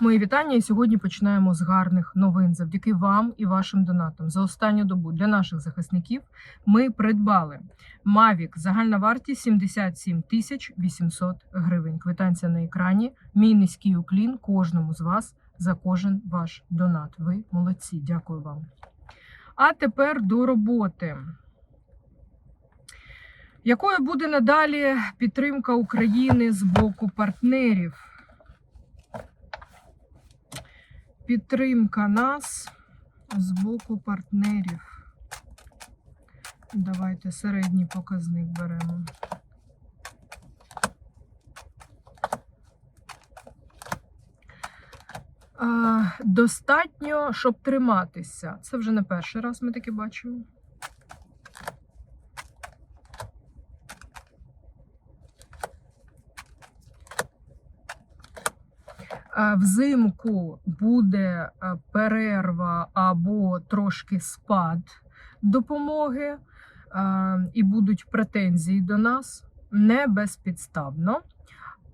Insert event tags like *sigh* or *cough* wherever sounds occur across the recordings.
Мої вітання. І сьогодні починаємо з гарних новин. Завдяки вам і вашим донатам. За останню добу для наших захисників ми придбали Mavic. Загальна вартість 77 тисяч 800 гривень. Квитанція на екрані. Мій низький уклін кожному з вас за кожен ваш донат. Ви молодці. Дякую вам. А тепер до роботи. Якою буде надалі підтримка України з боку партнерів? Підтримка нас з боку партнерів. Давайте середній показник беремо. Достатньо, щоб триматися. Це вже не перший раз ми таке бачимо. Е, Взимку буде е, перерва або трошки спад допомоги, е, і будуть претензії до нас не безпідставно.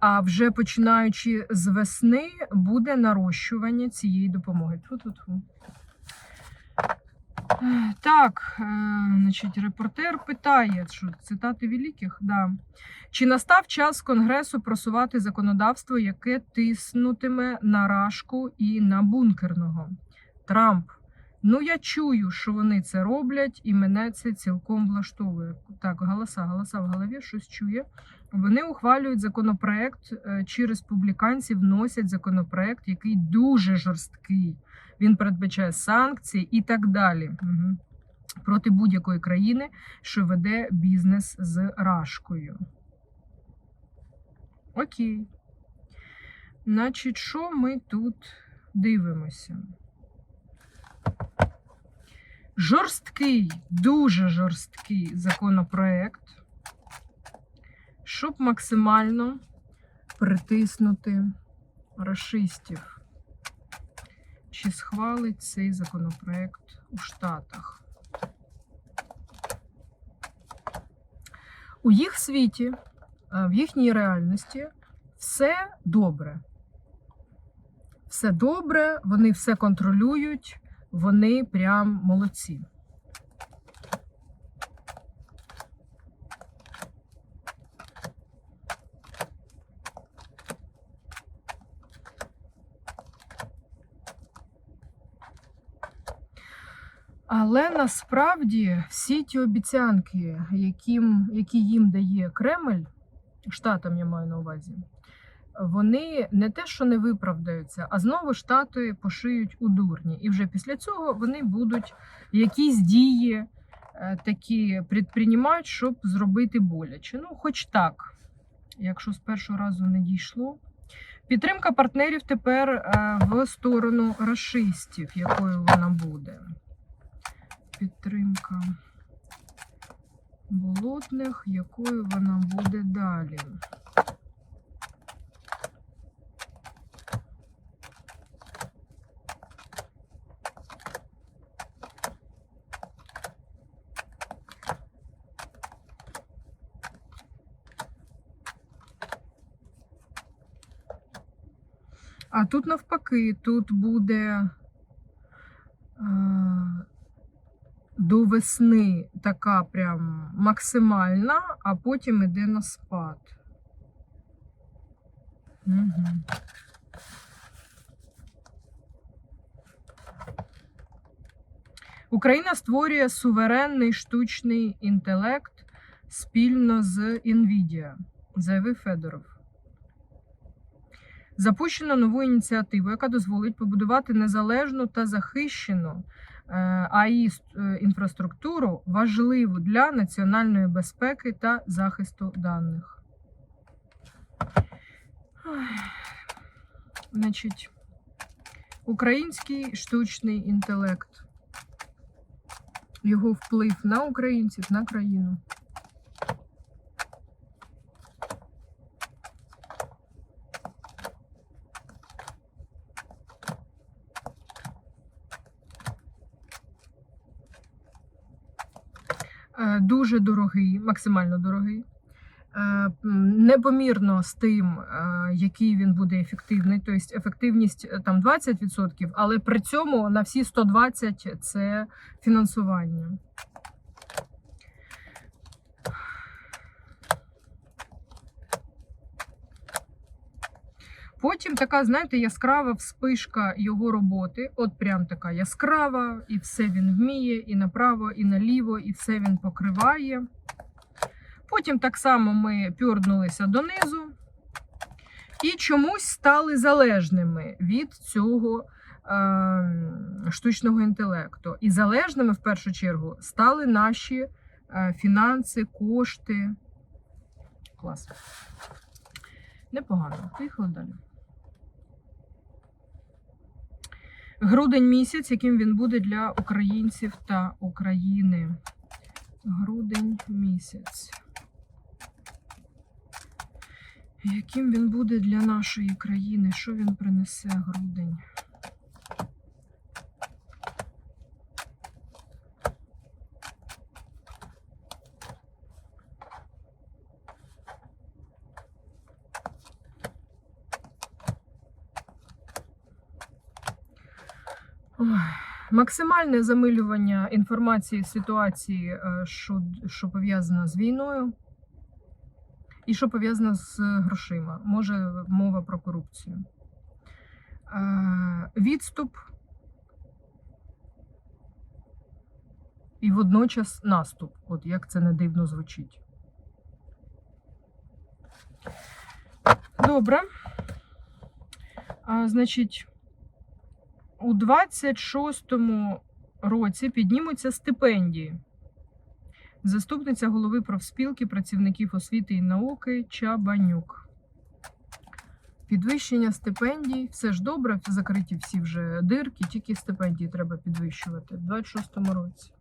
А вже починаючи з весни буде нарощування цієї допомоги. Тьфу-тьфу-тьфу. *clears throat* Так, е, значить, репортер питає, що цитати великих, да. Чи настав час Конгресу просувати законодавство, яке тиснутиме на рашку і на бункерного? Трамп. Ну, я чую, що вони це роблять, і мене це цілком влаштовує. Так, голоса, голоса в голові щось чує. Вони ухвалюють законопроект, е, чи республіканці вносять законопроект, який дуже жорсткий. Він передбачає санкції і так далі. Угу. Проти будь-якої країни, що веде бізнес з рашкою. Окей. Значить, що ми тут дивимося? Жорсткий, дуже жорсткий законопроект, щоб максимально притиснути расистів. Чи схвалить цей законопроект у Штатах? У їх світі, е, в їхній реальності все добре. Все добре, вони все контролюють, вони прям молодці. Але насправді всі ті обіцянки, яким, які їм дає Кремль, штатам я маю на увазі, вони не те, що не виправдаються, а знову штати пошиють у дурні. І вже після цього вони будуть якісь дії е, такі предприймають, щоб зробити боляче. Ну, хоч так, якщо з першого разу не дійшло. Підтримка партнерів тепер е, в сторону расистів, якою вона буде підтримка болотних, якою вона буде далі. А тут навпаки, тут буде. е, до весни така прям максимальна, а потім іде на спад. Угу. Україна створює суверенний штучний інтелект спільно з NVIDIA, заявив Федоров. Запущено нову ініціативу, яка дозволить побудувати незалежну та захищену е, АІ е, інфраструктуру важливу для національної безпеки та захисту даних. Значить, український штучний інтелект. Його вплив на українців, на країну. Дуже дорогий, максимально дорогий. е, непомірно з тим, е, який він буде ефективний. Тобто ефективність е, там 20%, але при цьому на всі 120 це фінансування. Потім така, знаєте, яскрава вспишка його роботи. От прям така яскрава, і все він вміє, і направо, і наліво, і все він покриває. Потім так само ми пюрнулися донизу і чомусь стали залежними від цього е, штучного інтелекту. І залежними в першу чергу стали наші е, фінанси, кошти. Клас. Непогано. Поїхали далі. Грудень місяць, яким він буде для українців та України. Грудень місяць. Яким він буде для нашої країни? Що він принесе грудень? Ой, Максимальне замилювання інформації ситуації, е, що, що пов'язана з війною, і що пов'язано з грошима. Може мова про корупцію. Е, Відступ і водночас наступ. От як це не дивно звучить. Добре. А, значить, у 26-му році піднімуться стипендії. Заступниця голови профспілки працівників освіти і науки Чабанюк. Підвищення стипендій. Все ж добре, закриті всі вже дирки, тільки стипендії треба підвищувати в 26-му році.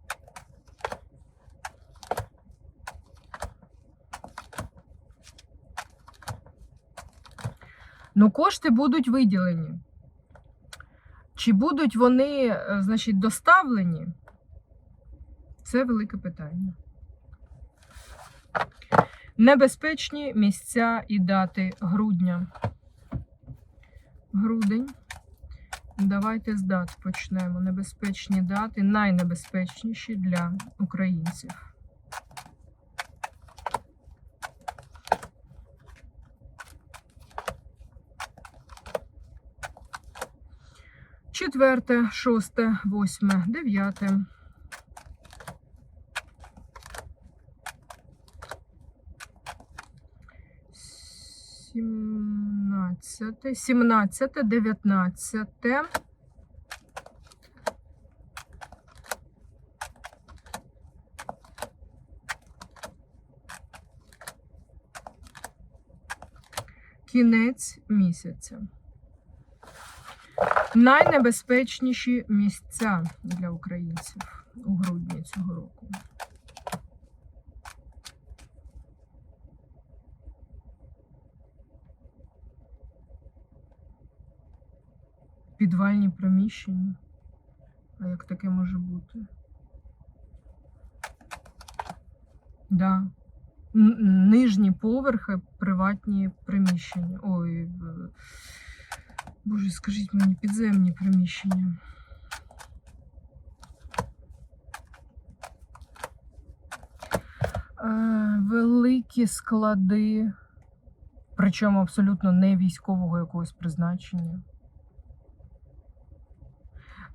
Ну, кошти будуть виділені. Чи будуть вони, е, значить, доставлені? Це велике питання. Небезпечні місця і дати грудня. Грудень. Давайте з дат почнемо. Небезпечні дати, найнебезпечніші для українців. Четверте, шосте, восьме, дев'яте. Сімнадцяте, сімнадцяте, дев'ятнадцяте. Кінець місяця. Найнебезпечніші місця для українців у грудні цього року. Підвальні приміщення. А як таке може бути? Да. Нижні поверхи, приватні приміщення. Ой, Боже, скажіть мені, підземні приміщення. Е, великі склади, причому абсолютно не військового якогось призначення.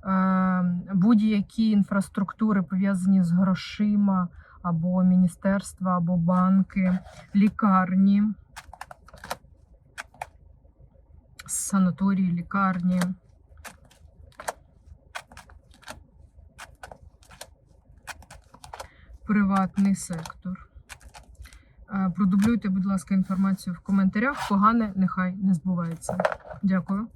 Е, будь-які інфраструктури пов'язані з грошима, або міністерства, або банки, лікарні. Санаторії, лікарні. Приватний сектор. Е, Продублюйте, будь ласка, інформацію в коментарях. Погане нехай не збувається. Дякую.